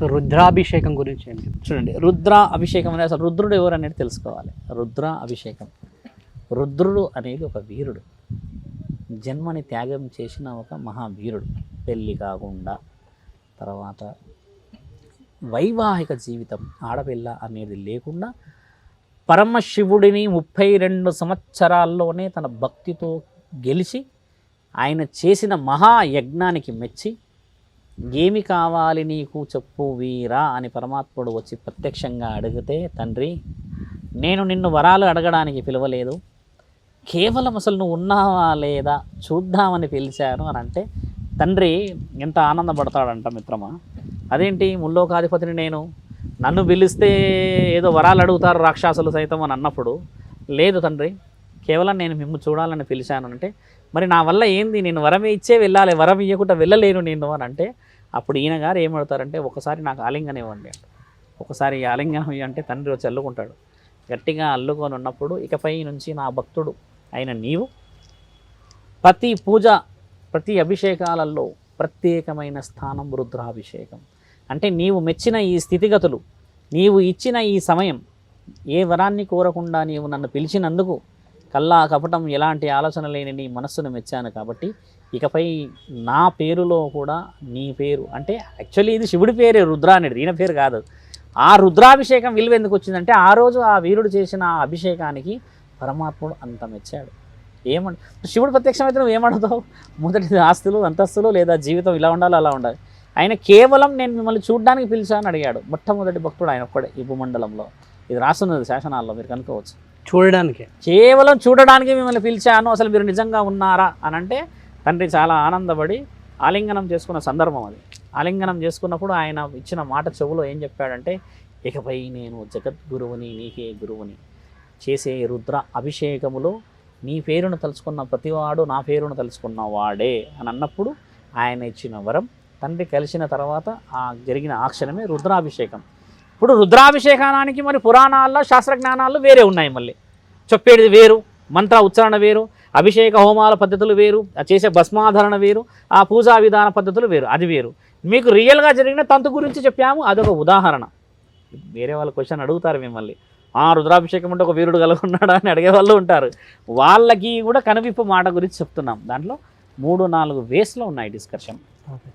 So రుద్రాభిషేకం గురించి ఏంటి చూడండి రుద్ర అభిషేకం అనేది అసలు రుద్రుడు ఎవరు అనేది తెలుసుకోవాలి. రుద్ర అభిషేకం. రుద్రుడు అనేది ఒక వీరుడు. జన్మని త్యాగం చేసిన ఒక మహావీరుడు. పెళ్ళి కాకుండా తర్వాత వైవాహిక జీవితం ఆడపిల్ల అనేది లేకుండా పరమశివుడిని ముప్పై రెండు సంవత్సరాల్లోనే తన భక్తితో గెలిచి ఆయన చేసిన మహాయజ్ఞానికి మెచ్చి ఏమి కావాలి నీకు చెప్పు వీరా అని పరమాత్ముడు వచ్చి ప్రత్యక్షంగా అడిగితే తండ్రి నేను నిన్ను వరాలు అడగడానికి పిలవలేదు. కేవలం అసలు నువ్వు ఉన్నావా లేదా చూద్దామని పిలిచాను అని అంటే తండ్రి ఎంత ఆనందపడతాడంట మిత్రమా? అదేంటి ముల్లోకాధిపతిని నేను? నన్ను పిలిస్తే ఏదో వరాలు అడుగుతారు రాక్షసులు సైతం అని అన్నప్పుడు లేదు తండ్రి కేవలం నేను మిమ్మల్ని చూడాలని పిలిచాను అంటే మరి నా వల్ల ఏంది? నేను వరం ఇచ్చే వెళ్ళాలి వరం ఇవ్వకుండా వెళ్ళలేను నేను అని అంటే అప్పుడు ఈయన గారు ఏమడతారంటే ఒకసారి నాకు ఆలింగనం ఇవ్వండి. అంట ఒకసారి ఆలింగనం అంటే తండ్రి వచ్చి అల్లుకుంటాడు. గట్టిగా అల్లుకొని ఉన్నప్పుడు ఇకపై నుంచి నా భక్తుడు అయిన నీవు ప్రతి పూజ ప్రతి అభిషేకాలలో ప్రత్యేకమైన స్థానం రుద్రాభిషేకం. అంటే నీవు మెచ్చిన ఈ స్థితిగతులు నీవు ఇచ్చిన ఈ సమయం ఏ వరాన్ని కోరకుండా నీవు నన్ను పిలిచినందుకు కల్లా కపటం ఎలాంటి ఆలోచన లేని నీ మనస్సును మెచ్చాను కాబట్టి ఇకపై నా పేరులో కూడా నీ పేరు అంటే యాక్చువల్లీ ఇది శివుడి పేరే రుద్ర అనేది ఈయన పేరు కాదు. ఆ రుద్రాభిషేకం విలువ ఎందుకు వచ్చిందంటే ఆ రోజు ఆ వీరుడు చేసిన ఆ అభిషేకానికి పరమాత్ముడు అంత మెచ్చాడు. ఏమంట శివుడు ప్రత్యక్షమైతే నువ్వు ఏమడుగుతావు మొదటిది ఆస్తులు అంతస్తులు లేదా జీవితం ఇలా ఉండాలి అలా ఉండాలి. ఆయన కేవలం నేను మిమ్మల్ని చూడడానికి పిలిచాను అడిగాడు. మొట్టమొదటి భక్తుడు ఆయన ఒక్కడే ఈ భూమండలంలో. ఇది రాస్తున్నది శాసనాల్లో మీరు కనుక్కోవచ్చు. చూడడానికి. కేవలం చూడడానికి మిమ్మల్ని పిలిచాను అసలు మీరు నిజంగా ఉన్నారా అని అంటే తండ్రి చాలా ఆనందపడి ఆలింగనం చేసుకున్న సందర్భం అది. ఆలింగనం చేసుకున్నప్పుడు ఆయన ఇచ్చిన మాట చెవులో ఏం చెప్పాడంటే ఇకపై నేను జగద్గురువుని నీకే గురువుని చేసే రుద్ర అభిషేకములో నీ పేరును తలుచుకున్న ప్రతివాడు నా పేరును తలుచుకున్న వాడే అని అన్నప్పుడు ఆయన ఇచ్చిన వరం తండ్రి కలిసిన తర్వాత ఆ జరిగిన ఆ క్షణమే రుద్రాభిషేకం. ఇప్పుడు రుద్రాభిషేకానికి మరి పురాణాల్లో శాస్త్రజ్ఞానాలు వేరే ఉన్నాయి మళ్ళీ. చెప్పేది వేరు మంత్ర ఉచ్చారణ వేరు అభిషేక హోమాల పద్ధతులు వేరు చేసే భస్మాధరణ వేరు ఆ పూజా విధాన పద్ధతులు వేరు అది వేరు. మీకు రియల్గా జరిగిన తంతు గురించి చెప్పాము అదొక ఉదాహరణ. వేరే వాళ్ళ క్వశ్చన్ అడుగుతారు మిమ్మల్ని. ఆ రుద్రాభిషేకం అంటే ఒక వీరుడు కలుగున్నాడా? అని అడిగే వాళ్ళు ఉంటారు. వాళ్ళకి కూడా కనువిప్పు మాట గురించి చెప్తున్నాం. దాంట్లో మూడు నాలుగు వేస్లో ఉన్నాయి డిస్కషన్ ఓకే